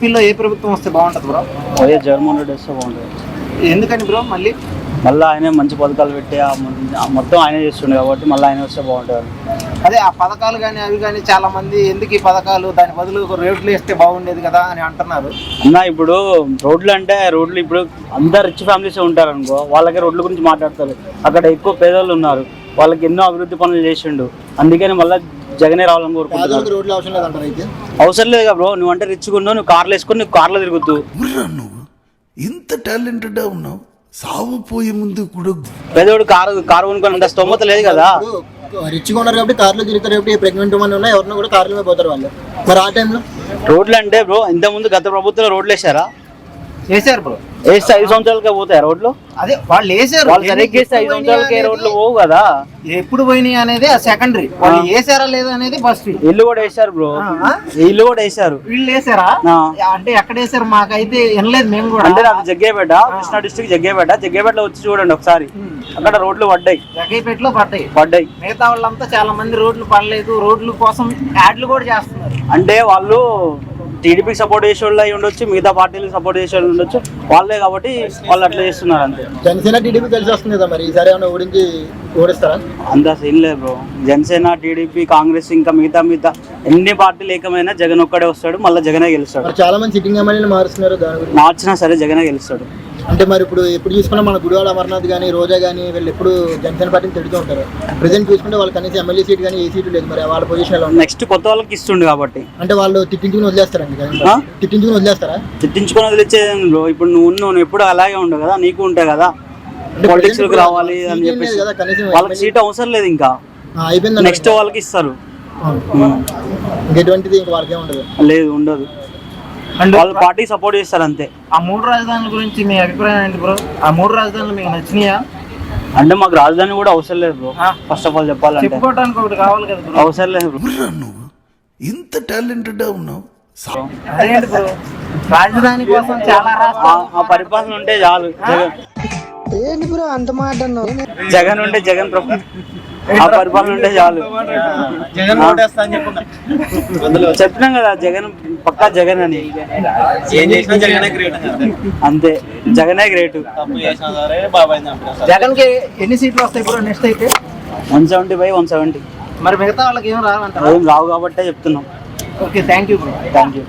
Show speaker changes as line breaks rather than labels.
ఏపీలో ఏ ప్రభుత్వం వస్తే బాగుంటుంది బ్రో?
వైఎస్ జగన్మోహన్ రెడ్డి వస్తే బాగుంటుంది.
ఎందుకని బ్రో మళ్ళీ?
మళ్ళీ ఆయనే మంచి పథకాలు పెట్టి మొత్తం ఆయనే చేస్తుండే కాబట్టి మళ్ళీ ఆయన వస్తే బాగుంటుంది.
అదే ఆ పథకాలు కానీ అవి కానీ చాలా మంది ఎందుకు ఈ పథకాలు దాని బదులు రేట్లు వేస్తే బాగుండేది కదా అని అంటున్నారు.
అన్న ఇప్పుడు రోడ్లు అంటే రోడ్లు ఇప్పుడు అందరు రిచ్ ఫ్యామిలీస్ ఉంటారు అనుకో వాళ్ళకి రోడ్ల గురించి మాట్లాడతారు. అక్కడ ఎక్కువ పేదోళ్ళు ఉన్నారు. వాళ్ళకి ఎన్నో అభివృద్ధి పనులు చేసిండు. అందుకని మళ్ళీ జగనే రావాలని కోరుకుంటున్నారు
రోడ్లు అవసరం లేదంటారు అయితే?
అవసరం లేదు బ్రో. నువ్వు అంటే రిచ్గా ఉన్నావు నువ్వు కార్లు వేసుకొని నువ్వు కార్లో తిరుగుతూ.
నువ్వు? ఇంత టాలెంటెడ్ ఉన్నావు? సావు పోయే ముందు కూడా
పేదోడు కారు కారు కొనుక్కొని అంత స్తోమత లేదు కదా.
రిచ్గా ఉన్నారు కాబట్టి కార్లో తిరుగుతారు కాబట్టి ప్రెగ్నెంట్ ఉమెన్ ఉన్నా ఎవరిని కూడా కార్ల మీద పోతారు వాళ్ళు. మరి ఆ టైంలో
రోడ్లు అంటే బ్రో ఇంత ముందు గత ప్రభుత్వంలో రోడ్లు వేసారా
వేసారు బ్రో.
వేస్తే ఐదు సంవత్సరాలకే పోతాయి రోడ్లు?
అదే వాళ్ళు వేసారు.
వాళ్ళు సరిగ్గా వేస్తే ఐదు సంవత్సరాలకే రోడ్లు పోవు కదా?
ఎప్పుడు పోయినాయి అనేది ఆ సెకండరీ వాళ్ళు వేసారా లేదా అనేది ఫస్ట్
ఇల్లు కూడా వేసారు బ్రో. ఇల్లు కూడా వేసారు
వీళ్ళు వేసారా. అంటే ఎక్కడ వేసారు? మాకైతే వినలేదు మేము కూడా.
అంటే నాకు జగ్గేపేట కృష్ణా డిస్ట్రిక్ట్ జగ్గేపేట. జగ్గేపేటలో వచ్చి చూడండి ఒకసారి. అక్కడ రోడ్లు పడ్డాయి.
జగైపేటలో పడ్డాయి.
పడ్డాయి.
మిగతా వాళ్ళంతా చాలా మంది రోడ్లు పడలేదు. రోడ్ల కోసం యాడ్లు కూడా చేస్తున్నారు.
అంటే వాళ్ళు టీడీపీకి సపోర్ట్ చేసే వాళ్ళు అయి ఉండొచ్చు మిగతా పార్టీలకు సపోర్ట్ చేసే వాళ్ళు ఉండొచ్చు. వాళ్ళే కాబట్టి వాళ్ళు అట్లా చేస్తున్నారు అంతే.
జనసేన టీడీపీ కలిసి వస్తుంది కదా మరి? ఈసారి ఏమైనా ఓడించి ఓడిస్తారా?
అంత సీన్ లేదు బ్రో. జనసేన టీడీపీ కాంగ్రెస్ ఇంకా మిగతా మిగతా ఎన్ని పార్టీలు ఏకమైనా జగన్ ఒక్కడే వస్తాడు మళ్ళీ జగనే గెలుస్తాడు.
చాలా మంది సిట్టింగ్ ఎమ్మెల్యేలు మారుస్తున్నారు
మార్చినా సరే జగనే గెలుస్తాడు.
అంటే మరి ఇప్పుడు ఎప్పుడు చూసుకున్నా మన గుడివాడ అమర్నాథ్ కానీ రోజా కానీ వీళ్ళు ఎప్పుడు జనసేన పార్టీని తిడుతూ ఉంటారు. ప్రజెంట్ చూసుకుంటే వాళ్ళు కనీసం ఎమ్మెల్యే సీట్ కానీ ఏ సీటు లేదు మరి వాళ్ళ పొజిషన్ ఎలా
నెక్స్ట్ కొత్త వాళ్ళకి ఇస్తుండు కాబట్టి.
అంటే వాళ్ళు తిట్టించుకుని వదిలేస్తారండి? తిట్టించుకుని వదిలేస్తారా?
తిట్టించుకొని బ్రో ఇప్పుడు నువ్వు ఉన్నావు నువ్వు ఎప్పుడు అలాగే ఉండవు కదా నీకు ఉంటాయి కదా. పాలిటిక్స్లోకి రావాలి అని చెప్పేసి.
కదా కనీసం
వాళ్ళకి సీట్ అవసరం లేదు ఇంకా.
అయిపోయింది
నెక్స్ట్ వాళ్ళకి ఇస్తారు.
ఇంకెటువంటిది ఇంకా వాళ్ళకి ఉండదు.
లేదు ఉండదు.
అండ్
వాళ్ళు పార్టీ సపోర్ట్ చేస్తారు అంతే.
ఆ మూడు రాజధానుల గురించి మీ అభిప్రాయం ఏంటి బ్రో? ఆ మూడు రాజధానులు మీకు నచ్చినాయా?
అంటే మాకు రాజధాని కూడా అవసరం లేదు బ్రో. ఫస్ట్ ఆఫ్ ఆల్ చెప్పాలంటే.
చెప్పుకోవడానికి ఒకటి కావాలి కదా బ్రో.
అవసరం లేదు బ్రో.
నువ్వు? ఇంత టాలెంటెడ్ ఉన్నావు?
అదేంటి బ్రో? రాజధాని కోసం చాలా రాష్ట్రాలు
ఆ- పరిపాలన ఉంటే చాలు. జగన్. జగన్ ఉంటే జగన్ ప్రభు. ఆ పరిపాలన ఉంటే చాలు. చెప్పినాం కదా జగన్ పక్కా జగన్ అని. అంతే జగనే గ్రేట్
జగన్కి ఎన్ని సీట్లు వస్తాయి బ్రో నెక్స్ట్ అయితే?
One seventy by one seventy.
మరి మిగతా వాళ్ళకి ఏం రావంటారు
ఏం రావు కాబట్టే చెప్తున్నాం.
Okay thank you bro
thank you